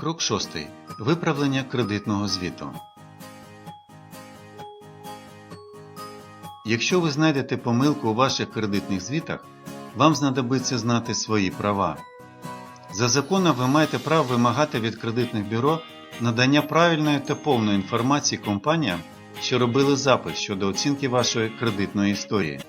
Крок 6. Виправлення кредитного звіту. Якщо ви знайдете помилку у ваших кредитних звітах, вам знадобиться знати свої права. За законом ви маєте право вимагати від кредитних бюро надання правильної та повної інформації компаніям, що робили запит щодо оцінки вашої кредитної історії.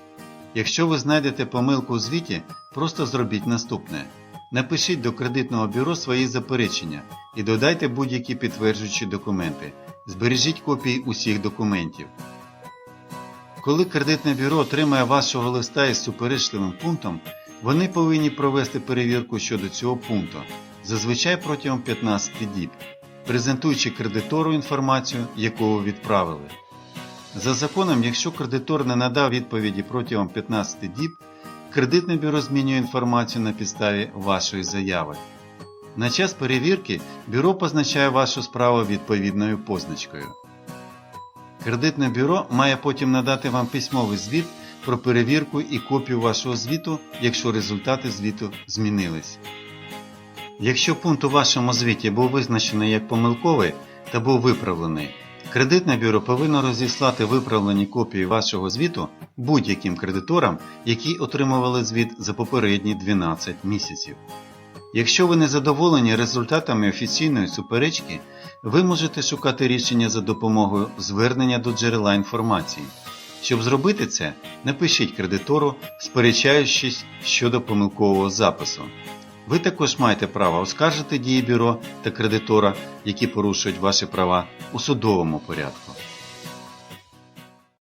Якщо ви знайдете помилку у звіті, просто зробіть наступне. Напишіть до кредитного бюро свої заперечення і додайте будь-які підтверджуючі документи. Збережіть копії усіх документів. Коли кредитне бюро отримає вашого листа із суперечливим пунктом, вони повинні провести перевірку щодо цього пункту, зазвичай протягом 15 діб, презентуючи кредитору інформацію, яку ви відправили. За законом, якщо кредитор не надав відповіді протягом 15 діб, кредитне бюро змінює інформацію на підставі вашої заяви. На час перевірки бюро позначає вашу справу відповідною позначкою. Кредитне бюро має потім надати вам письмовий звіт про перевірку і копію вашого звіту, якщо результати звіту змінились. Якщо пункт у вашому звіті був визначений як помилковий та був виправлений, кредитне бюро повинно розіслати виправлені копії вашого звіту будь-яким кредиторам, які отримували звіт за попередні 12 місяців. Якщо ви не задоволені результатами офіційної суперечки, ви можете шукати рішення за допомогою звернення до джерела інформації. Щоб зробити це, напишіть кредитору, сперечаючись щодо помилкового запису. Ви також маєте право оскаржити дії бюро та кредитора, які порушують ваші права у судовому порядку.